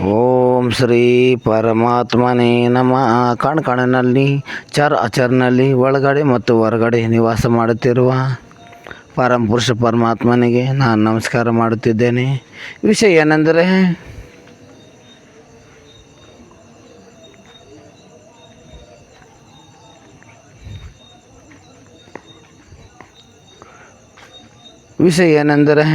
ಓಂ ಶ್ರೀ ಪರಮಾತ್ಮನೇ ನಮಃ. ಕಣ್ಕಣನಲ್ಲಿ, ಚರ್ ಅಚರ್ನಲ್ಲಿ, ಒಳಗಡೆ ಮತ್ತು ಹೊರಗಡೆ ನಿವಾಸ ಮಾಡುತ್ತಿರುವ ಪರಮ ಪುರುಷ ಪರಮಾತ್ಮನಿಗೆ ನಾನು ನಮಸ್ಕಾರ ಮಾಡುತ್ತಿದ್ದೇನೆ. ವಿಷಯ ಏನೆಂದರೆ ವಿಷಯ ಏನೆಂದರೆ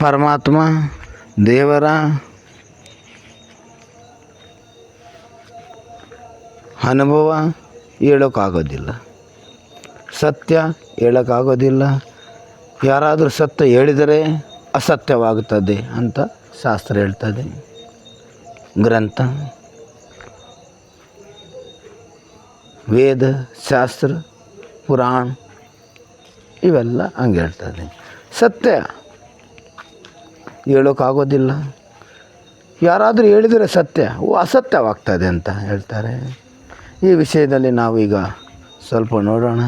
ಪರಮಾತ್ಮ, ದೇವರ ಅನುಭವ ಹೇಳೋಕ್ಕಾಗೋದಿಲ್ಲ. ಸತ್ಯ ಹೇಳೋಕ್ಕಾಗೋದಿಲ್ಲ. ಯಾರಾದರೂ ಸತ್ಯ ಹೇಳಿದರೆ ಅಸತ್ಯವಾಗುತ್ತದೆ ಅಂತ ಶಾಸ್ತ್ರ ಹೇಳ್ತದೆ. ಗ್ರಂಥ, ವೇದ, ಶಾಸ್ತ್ರ, ಪುರಾಣ ಇವೆಲ್ಲ ಹಂಗೆ ಹೇಳ್ತದೆ. ಸತ್ಯ ಹೇಳೋಕ್ಕಾಗೋದಿಲ್ಲ ಯಾರಾದರೂ ಹೇಳಿದರೆ ಸತ್ಯ, ಓ ಅಸತ್ಯವಾಗ್ತದೆ ಅಂತ ಹೇಳ್ತಾರೆ. ಈ ವಿಷಯದಲ್ಲಿ ನಾವೀಗ ಸ್ವಲ್ಪ ನೋಡೋಣ.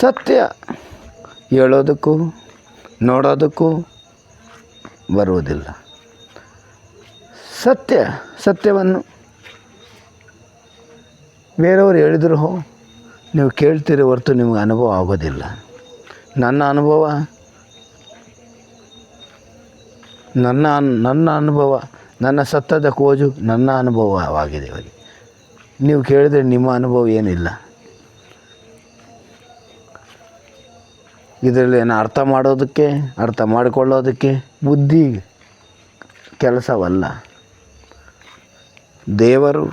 ಸತ್ಯ ಹೇಳೋದಕ್ಕೂ, ನೋಡೋದಕ್ಕೂ ಬರುವುದಿಲ್ಲ. ಸತ್ಯ, ಸತ್ಯವನ್ನು ಬೇರೆಯವರು ಹೇಳಿದ್ರು ಹೋ ನೀವು ಕೇಳ್ತೀರಿ ಹೊರತು ನಿಮಗೆ ಅನುಭವ ಆಗೋದಿಲ್ಲ. ನನ್ನ ಅನುಭವ? ನನ್ನ ನನ್ನ ಅನುಭವ, ನನ್ನ ಸತ್ತದ ಕೋಜು ನನ್ನ ಅನುಭವವಾಗಿದೆ ಇವಾಗ. ನೀವು ಕೇಳಿದರೆ ನಿಮ್ಮ ಅನುಭವ ಏನಿಲ್ಲ. ಇದರಲ್ಲಿ ಏನು ಅರ್ಥ ಮಾಡೋದಕ್ಕೆ, ಅರ್ಥ ಮಾಡಿಕೊಳ್ಳೋದಕ್ಕೆ ಬುದ್ಧಿ ಕೆಲಸವಲ್ಲ. ದೇವರು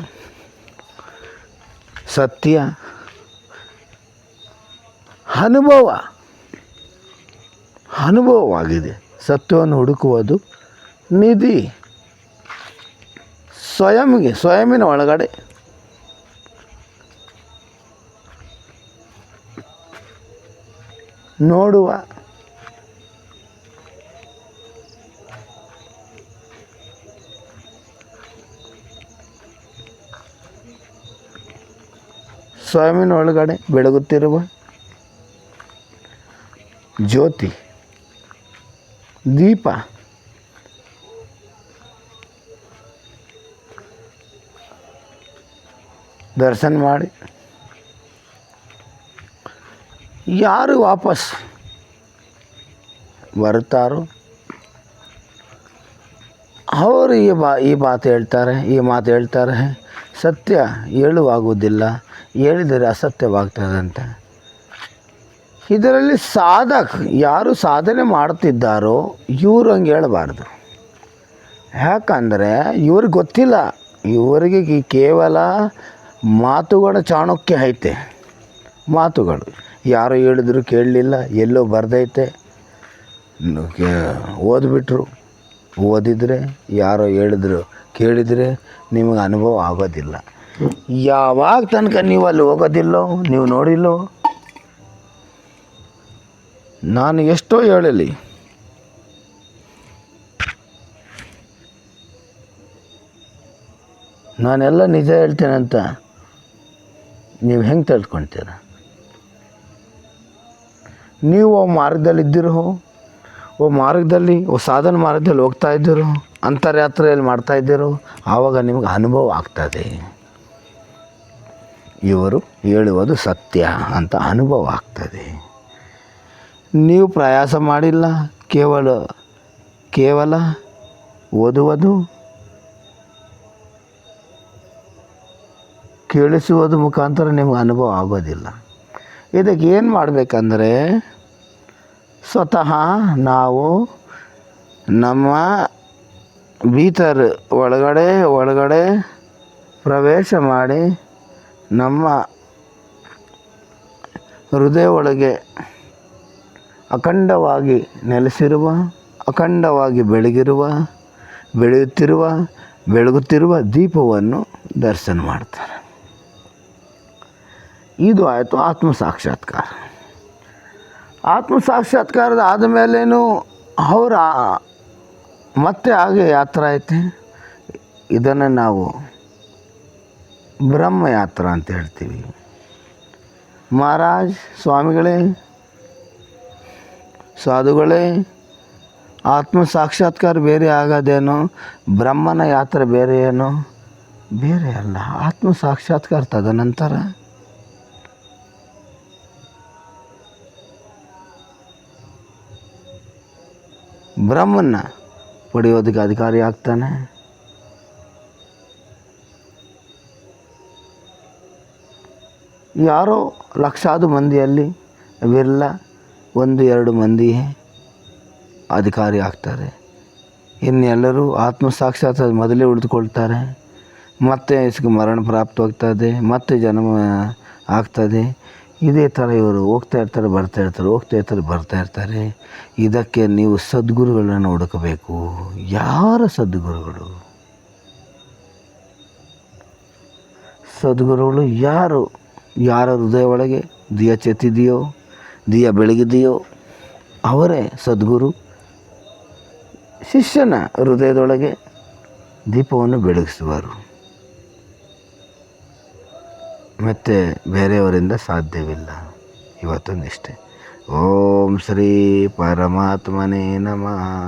ಸತ್ಯ ಅನುಭವ. ಅನುಭವವಾಗಿದೆ. ಸತ್ಯವನ್ನು ಹುಡುಕುವುದು ನಿಧಿ. ಸ್ವಯಂಗೆ ಸ್ವಯಂನ ಒಳಗಡೆ. ನೋಡುವ. ಸ್ವಾಮಿನ ಒಳಗಡೆ ಬೆಳಗುತ್ತಿರುವ. ಜ್ಯೋತಿ, ದೀಪ, ದರ್ಶನ ಮಾಡಿ, ಯಾರು ವಾಪಸ್ ಬರುತ್ತಾರೋ, ಅವರು ಈ ಬಾ, ಈ ಮಾತು ಹೇಳ್ತಾರೆ, ಈ ಮಾತು ಹೇಳ್ತಾರೆ. ಸತ್ಯ ಹೇಳುವಾಗುವುದಿಲ್ಲ, ಹೇಳಿದರೆ ಅಸತ್ಯವಾಗ್ತದಂತೆ. ಇದರಲ್ಲಿ ಸಾಧಕ್ ಯಾರು ಸಾಧನೆ ಮಾಡ್ತಿದ್ದಾರೋ ಇವರು ಹಂಗೆ ಹೇಳಬಾರ್ದು. ಯಾಕಂದರೆ ಇವ್ರಿಗೆ ಗೊತ್ತಿಲ್ಲ, ಇವರಿಗೆ ಕೇವಲ ಮಾತುಗಳ ಚಾಣಕ್ಯ ಐತೆ. ಮಾತುಗಳು. ಯಾರು ಹೇಳಿದ್ರು ಕೇಳಲಿಲ್ಲ, ಎಲ್ಲೋ ಬರ್ದೈತೆ. ಓದ್ಬಿಟ್ರು. ಓದಿದರೆ, ಯಾರೋ ಹೇಳಿದ್ರು ಕೇಳಿದರೆ ನಿಮಗೆ ಅನುಭವ ಆಗೋದಿಲ್ಲ. ಯಾವಾಗ ತನಕ ನೀವು ಅಲ್ಲಿ ಹೋಗೋದಿಲ್ಲೋ, ನೀವು ನೋಡಿಲ್ಲೋ ನಾನು ಎಷ್ಟೋ ಹೇಳಲಿ. ನಾನೆಲ್ಲ ನಿಜ ಹೇಳ್ತೇನೆ ಅಂತ ನೀವು ಹೆಂಗೆ ತಿಳ್ಕೊಳ್ತೀರ ನೀವು ಆ ಮಾರ್ಗದಲ್ಲಿ ಇದ್ದಿರೋ, ಓ ಮಾರ್ಗದಲ್ಲಿ, ಓ ಸಾಧನ ಮಾರ್ಗದಲ್ಲಿ ಹೋಗ್ತಾ ಇದ್ದಿರೋ, ಅಂತರ್ಯಾತ್ರೆಯಲ್ಲಿ ಮಾಡ್ತಾ ಇದ್ದಿರೋ, ಆವಾಗ ನಿಮಗೆ ಅನುಭವ ಆಗ್ತದೆ ಇವರು ಹೇಳುವುದು ಸತ್ಯ ಅಂತ ಅನುಭವ ಆಗ್ತದೆ ನೀವು ಪ್ರಯಾಸ ಮಾಡಿಲ್ಲ, ಕೇವಲ ಕೇವಲ ಓದುವುದು, ಕೇಳಿಸುವುದು ಮುಖಾಂತರ ನಿಮ್ಗೆ ಅನುಭವ ಆಗೋದಿಲ್ಲ. ಇದಕ್ಕೆ ಏನು ಮಾಡಬೇಕಂದ್ರೆ, ಸ್ವತಃ ನಾವು ನಮ್ಮ ಬೀತರ್ ಒಳಗಡೆ ಒಳಗಡೆ ಪ್ರವೇಶ ಮಾಡಿ ನಮ್ಮ ಹೃದಯ ಒಳಗೆ ಅಖಂಡವಾಗಿ ನೆಲೆಸಿರುವ, ಅಖಂಡವಾಗಿ ಬೆಳಗಿರುವ, ಬೆಳೆಯುತ್ತಿರುವ, ಬೆಳಗುತ್ತಿರುವ ದೀಪವನ್ನು ದರ್ಶನ ಮಾಡ್ತಾರೆ. ಇದು ಆಯಿತು ಆತ್ಮ ಸಾಕ್ಷಾತ್ಕಾರ. ಆತ್ಮ ಸಾಕ್ಷಾತ್ಕಾರದ ಆದಮೇಲೇನು ಅವರ ಮತ್ತೆ ಹಾಗೆ ಯಾತ್ರೆ ಐತೆ? ಇದನ್ನು ನಾವು ಬ್ರಹ್ಮ ಬ್ರಹ್ಮಯಾತ್ರ ಅಂತ ಹೇಳ್ತೀವಿ. ಮಹಾರಾಜ್, ಸ್ವಾಮಿಗಳೇ ಸಾಧುಗಳೇ, ಆತ್ಮ ಸಾಕ್ಷಾತ್ಕಾರ ಬೇರೆ ಆಗೋದೇನು, ಬ್ರಹ್ಮನ ಯಾತ್ರೆ ಬೇರೆ ಏನು ಬೇರೆ ಅಲ್ಲ, ಆತ್ಮ ಸಾಕ್ಷಾತ್ಕಾರ ತದನಂತರ. ಬ್ರಹ್ಮನ ಪಡೆಯೋದಕ್ಕೆ ಅಧಿಕಾರಿ ಆಗ್ತಾನೆ. ಯಾರೋ ಲಕ್ಷಾದು ಮಂದಿಯಲ್ಲಿ ವಿರ್ಲ ಒಂದು, ಎರಡು ಮಂದಿ ಅಧಿಕಾರಿ ಆಗ್ತಾರೆ. ಇನ್ನೆಲ್ಲರೂ ಆತ್ಮ ಸಾಕ್ಷಾತ್ ಮೊದಲೇ ಉಳಿದುಕೊಳ್ತಾರೆ. ಮತ್ತೆ ಇಸ್ಗೆ ಮರಣ ಪ್ರಾಪ್ತವಾಗ್ತದೆ ಮತ್ತೆ ಜನ್ಮ ಆಗ್ತದೆ. ಇದೇ ಥರ ಇವರು ಹೋಗ್ತಾ ಇರ್ತಾರೆ, ಬರ್ತಾ ಇರ್ತಾರೆ, ಹೋಗ್ತಾ ಇರ್ತಾರೆ, ಬರ್ತಾ ಇರ್ತಾರೆ. ಇದಕ್ಕೆ ನೀವು ಸದ್ಗುರುಗಳನ್ನು ಹುಡುಕಬೇಕು. ಯಾರ ಸದ್ಗುರುಗಳು? ಸದ್ಗುರುಗಳು ಯಾರು? ಯಾರ ಹೃದಯ ಒಳಗೆ? ದಿಯ ಚೆತ್ತಿದೆಯೋ ದಿಯ ಬೆಳಗಿದೆಯೋ ಅವರೇ ಸದ್ಗುರು. ಶಿಷ್ಯನ ಹೃದಯದೊಳಗೆ ದೀಪವನ್ನು ಬೆಳಗಿಸುವರು. ಮತ್ತು ಬೇರೆಯವರಿಂದ ಸಾಧ್ಯವಿಲ್ಲ. ಇವತ್ತು ನಿಷ್ಠೆ ಓಂ ಶ್ರೀ ಪರಮಾತ್ಮನೇ ನಮಃ.